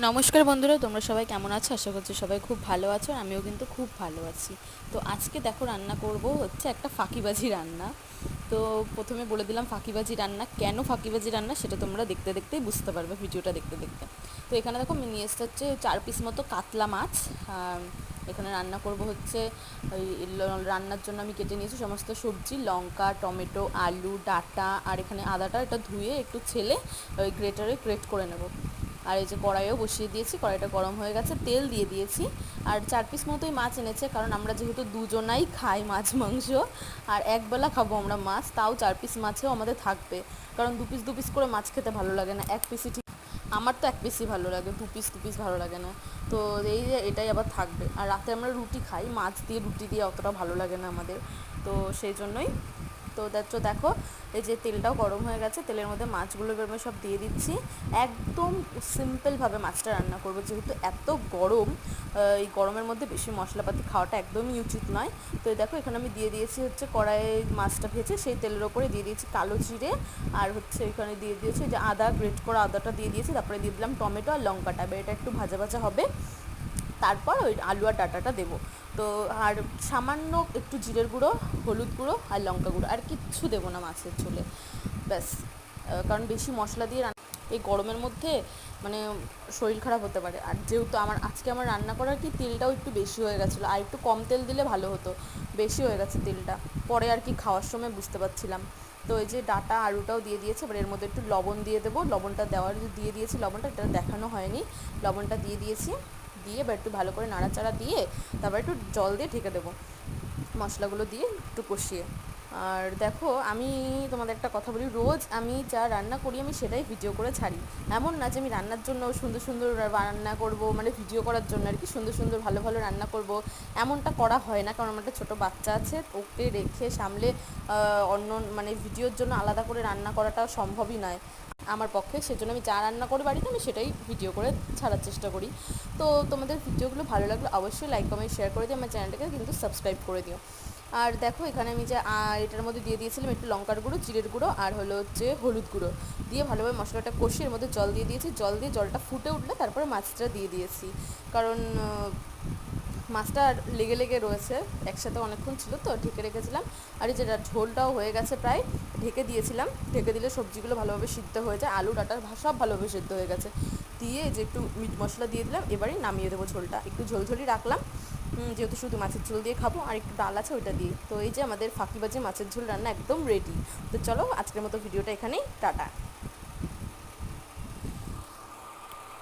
নমস্কার বন্ধুরা, তোমরা সবাই কেমন আছো? আশা করছি সবাই খুব ভালো আছো আমিও কিন্তু খুব ভালো আছি। তো আজকে দেখো রান্না করব হচ্ছে একটা ফাঁকিবাজি রান্না। তো প্রথমে বলে দিলাম ফাঁকিবাজি রান্না। কেন ফাঁকিবাজি রান্না সেটা তোমরা দেখতে দেখতেই বুঝতে পারবে, ভিডিওটা দেখতে দেখতে। তো এখানে দেখো আমি নিয়ে এসতে হচ্ছে চার পিস মতো কাতলা মাছ। এখানে রান্না করব হচ্ছে ওই রান্নার জন্য আমি কেটে নিয়েছি সমস্ত সবজি, লঙ্কা, টমেটো, আলু, ডাটা, আর এখানে আদাটা এটা ধুয়ে একটু ছেলে ওই গ্রেটারে গ্রেট করে নেব। আর এই যে কড়াইও বসিয়ে দিয়েছি, কড়াইটা গরম হয়ে গেছে, তেল দিয়ে দিয়েছি। আর চার পিস মতোই মাছ এনেছে, কারণ আমরা যেহেতু দুজনাই খাই মাছ, মাংস, আর একবেলা খাব আমরা মাছ, তাও চার পিস মাছেও আমাদের থাকবে। কারণ দু পিস দু পিস করে মাছ খেতে ভালো লাগে না, এক পিসই ঠিক, আমার তো এক পিসই ভালো লাগে, দু পিস দু পিস ভালো লাগে না। তো এই যে এটাই আবার থাকবে। আর রাতে আমরা রুটি খাই, মাছ দিয়ে রুটি দিয়ে অতটা ভালো লাগে না আমাদের, তো সেই জন্যই তো দেখো দেখো, এই যে তেলটাও গরম হয়ে গেছে, তেলের মধ্যে মাছগুলো আমি সব দিয়ে দিচ্ছি। একদম সিম্পলভাবে মাছটা রান্না করব, যেহেতু এত গরম এই গরমের মধ্যে বেশি মশলাপাতি খাওয়াটা একদমই উচিত নয়। তো দেখো, এখানে আমি দিয়ে দিয়েছি হচ্ছে কড়াইয়ে মাছটা ভেজে, সেই তেলের ওপরে দিয়ে দিয়েছি কালো জিরে, আর হচ্ছে এখানে দিয়ে দিয়েছি যে আদা, গ্রেট করা আদাটা দিয়ে দিয়েছি, তারপরে দিয়ে দিলাম টমেটো আর লঙ্কাটা, এবার এটা একটু ভাজা ভাজা হবে। তারপর ওই আলু আর ডাটাটা দেবো। তো আর সামান্য একটু জিরের গুঁড়ো, হলুদ গুঁড়ো আর লঙ্কা গুঁড়ো। আর কিচ্ছু দেবো না মাছের ঝোলে। ব্যাস। কারণ বেশি মশলা দিয়ে রান্না এই গরমের মধ্যে মানে শরীর খারাপ হতে পারে। আর যেহেতু আমার, আজকে আমার রান্না করার কি তেলটাও একটু বেশি হয়ে গেছিল। আর একটু কম তেল দিলে ভালো হতো। বেশি হয়ে গেছে তেলটা। পরে আর কি খাওয়ার সময় বুঝতে পারছিলাম। তো এই যে ডাটা আলুটাও দিয়ে দিয়েছে। এবার এর মধ্যে একটু লবণ দিয়ে দেবো। লবণটা দেওয়ার দিয়ে দিয়েছি। লবণটা এটা দেখানো হয়নি। লবণটা দিয়ে দিয়েছি। দিয়ে এবার একটু ভালো করে নাড়াচাড়া দিয়ে তারপর একটু জল দিয়ে ঢেকে দেবো। মশলাগুলো দিয়ে একটু কষিয়ে। আর দেখো, আমি তোমাদের একটা কথা বলি, রোজ আমি যা রান্না করি আমি সেটাই ভিডিও করে ছাড়ি। এমন না যে আমি রান্নার জন্য সুন্দর সুন্দর রান্না করব মানে ভিডিও করার জন্য আর কি সুন্দর সুন্দর ভালো ভালো রান্না করব। এমনটা করা হয় না, কারণ আমার একটা ছোটো বাচ্চা আছে, ওকে রেখে সামলে অন্য মানে ভিডিওর জন্য আলাদা করে রান্না করাটা সম্ভবই নয়। আমার পক্ষে, সেজন্য আমি যা রান্না করি বাড়িতে আমি সেটাই ভিডিও করে ছাড়ার চেষ্টা করি। তো তোমাদের ভিডিওগুলো ভালো লাগলে অবশ্যই লাইক কমেন্ট শেয়ার করে দিও, আমার চ্যানেলটাকে কিন্তু সাবস্ক্রাইব করে দিও। আর দেখো, এখানে আমি যে এটার মধ্যে দিয়ে দিয়েছিলাম একটু লঙ্কার গুঁড়ো, জিরের গুঁড়ো, আর হলো হচ্ছে হলুদ গুঁড়ো। দিয়ে ভালোভাবে মশলাটা কষিয়ে এর মধ্যে জল দিয়ে দিয়েছি। জল দিয়ে জলটা ফুটে উঠলে তারপরে মাছটা দিয়ে দিয়েছি। কারণ মাছটা লেগে লেগে রয়েছে, একসাথে অনেকক্ষণ ছিল তো, ঢেকে রেখেছিলাম। আর এই যেটা ঝোলটাও হয়ে গেছে প্রায়, ঢেকে দিয়েছিলাম। ঢেকে দিলে সবজিগুলো ভালোভাবে সিদ্ধ হয়ে যায়, আলু, ডাটা ভা- সব ভালোভাবে সিদ্ধ হয়ে গেছে। দিয়ে যে একটু মিট মশলা দিয়ে দিলাম এবারেই নামিয়ে দেবো ঝোলটা। একটু ঝোল ঝোলই রাখলাম যেহেতু শুধু মাছের ঝোল দিয়ে খাব, আর একটু ডাল আছে ওইটা দিয়ে। তো এই যে আমাদের ফাঁকিবাজি মাছের ঝোল রান্না একদম রেডি তো চলো আজকের মতো ভিডিওটা এখানেই, টাটা।